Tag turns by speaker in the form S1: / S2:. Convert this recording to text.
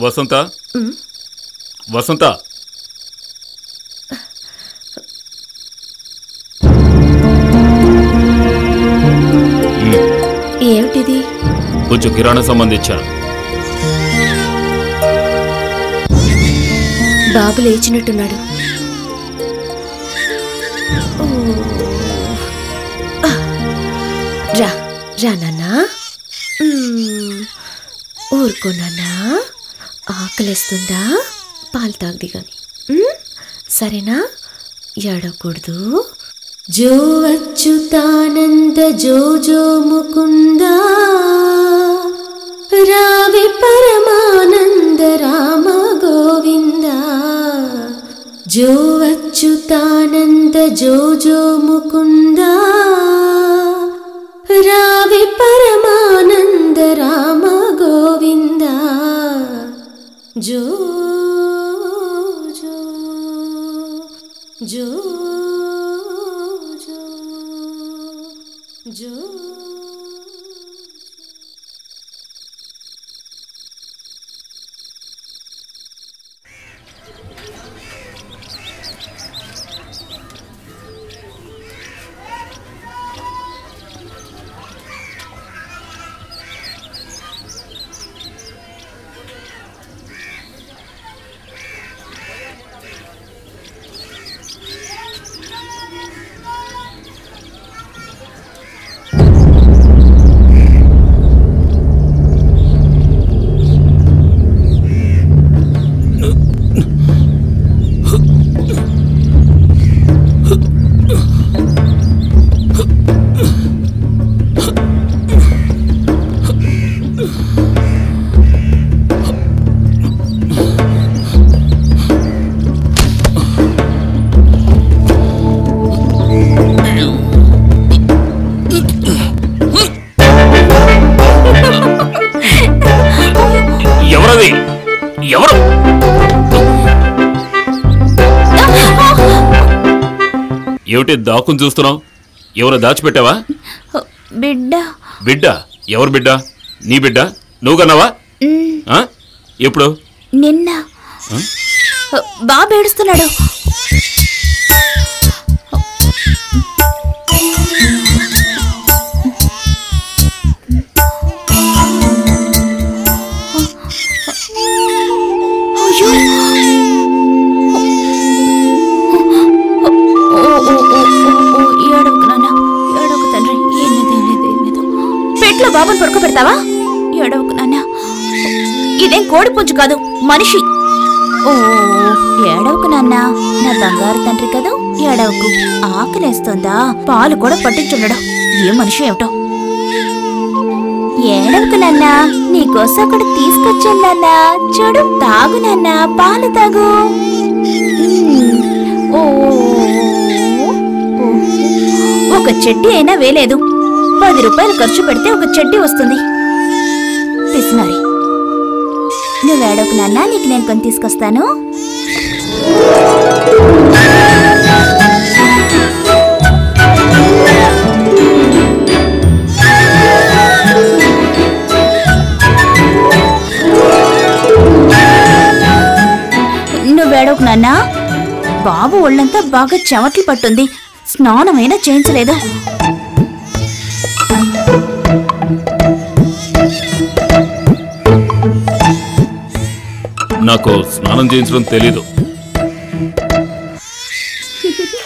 S1: వసంత? వసంత?
S2: ఏమిటిది?
S1: కొంచెం కిరాణా సంబంధించాను
S2: బాబు లేచినట్టున్నాడు. రా రా నాన్నా. ఊరుకో నాన్నా. ఆకలేస్తుందా? పాలు తాగది కానీ సరేనా? ఏడకూడదు జో అచ్యుతానంద జో జో ముకుందా? రావి పరమానంద రామ గోవింద? జో అచ్యుతానంద జో జో ము జో జో జో జో జో
S1: ఎవరు? ఏమిటి దాక్కుని చూస్తున్నావు? ఎవరు దాచిపెట్టావా?
S3: బిడ్డ.
S1: బిడ్డ? ఎవరు బిడ్డ? నీ బిడ్డ? నువ్వు కన్నావా? ఎప్పుడు?
S3: నిన్న.
S1: ఆ?
S3: బాబుని పడుకోబెడతావా ఏడవకు నాన్న. ఇదేం కోడి పుంజు కాదు మనిషి. ఓ ఏడవకు నాన్న. నా బంగారు తండ్రి కదా ఏడవకు ఆకలేస్తుందా? పాలు కూడా పట్టించుండడు. ఏ మనిషి ఏమిటో? ఏడవకు నాన్న నీకోసం కూడా తీసుకొచ్చాను నాన్న. చూడు తాగు నాన్న పాలు తాగు. ఒక చెడ్డి అయినా వేలేదు పది రూపాయలు ఖర్చు పెడితే ఒక చెడ్డి వస్తుంది. పిసినారి నువ్వు ఏడవకు నాన్న నీకు నేను కొని తీసుకొస్తాను. నువ్వు నాన్న బాబు ఒళ్ళంతా బాగా చెమట్లు పట్టుంది. స్నానమైనా చేయించలేదు.
S1: నాకు స్నానం చేయించడం తెలీదు.